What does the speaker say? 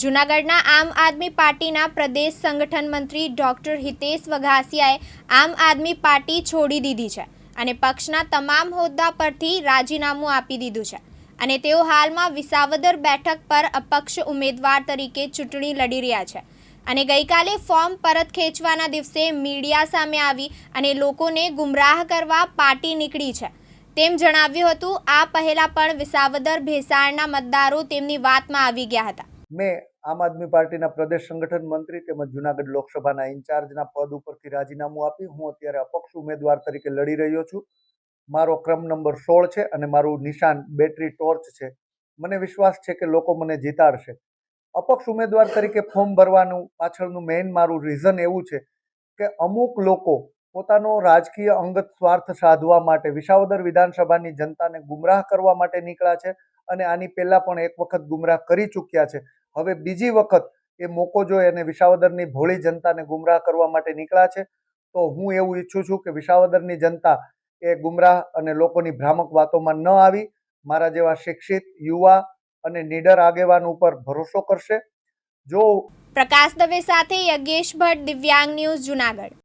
જૂનાગઢના આમ આદમી પાર્ટીના પ્રદેશ સંગઠન મંત્રી ડોક્ટર હિતેશ વઘાસિયાએ આમ આદમી પાર્ટી છોડી દીધી છે અને પક્ષના તમામ હોદ્દા પરથી રાજીનામું આપી દીધું છે. અને તેઓ હાલમાં વિસાવદર બેઠક પર અપક્ષ ઉમેદવાર તરીકે ચૂંટણી લડી રહ્યા છે. અને ગઈકાલે ફોર્મ પરત ખેંચવાના દિવસે મીડિયા સામે આવી અને લોકોને ગુમરાહ કરવા પાર્ટી નીકળી છે. તેમ જણાવ્યું હતું, આ પહેલાં પણ વિસાવદર ભેસાણના મતદારો તેમની વાતમાં આવી ગયા હતા. મેં આમ આદમી પાર્ટીના પ્રદેશ સંગઠન મંત્રી તેમજ જુનાગઢ લોકસભાના ઇન્ચાર્જના પદ ઉપરથી રાજીનામું આપી હું અત્યારે અપક્ષ ઉમેદવાર તરીકે લડી રહ્યો છું. મારો ક્રમ નંબર સોળ છે અને મારું નિશાન બેટરી ટોર્ચ છે. મને વિશ્વાસ છે કે લોકો મને જીતાડશે. અપક્ષ ઉમેદવાર તરીકે ફોર્મ ભરવાનું પાછળનું મેઇન મારું રીઝન એવું છે કે અમુક લોકો પોતાનો રાજકીય અંગત સ્વાર્થ સાધવા માટે વિસાવદર વિધાનસભાની જનતાને ગુમરાહ કરવા માટે નીકળ્યા છે અને આની પહેલાં પણ એક વખત ગુમરાહ કરી ચૂક્યા છે. હવે બીજી વખત એ મોકો જોઈ અને વિસાવદરની ભોળી જનતાને ગુમરાહ કરવા માટે નીકળ્યા છે, તો હું એવું ઈચ્છું છું કે વિસાવદરની જનતા એ ગુમરાહ અને લોકોની ભ્રામક વાતોમાં ન આવી, મારા જેવા શિક્ષિત યુવા અને નીડર આગેવાન ઉપર ભરોસો કરશે. જો પ્રકાશ દવે સાથે યજ્ઞેશ ભટ્ટ દિવ્યાંગ ન્યૂઝ જુનાગઢ.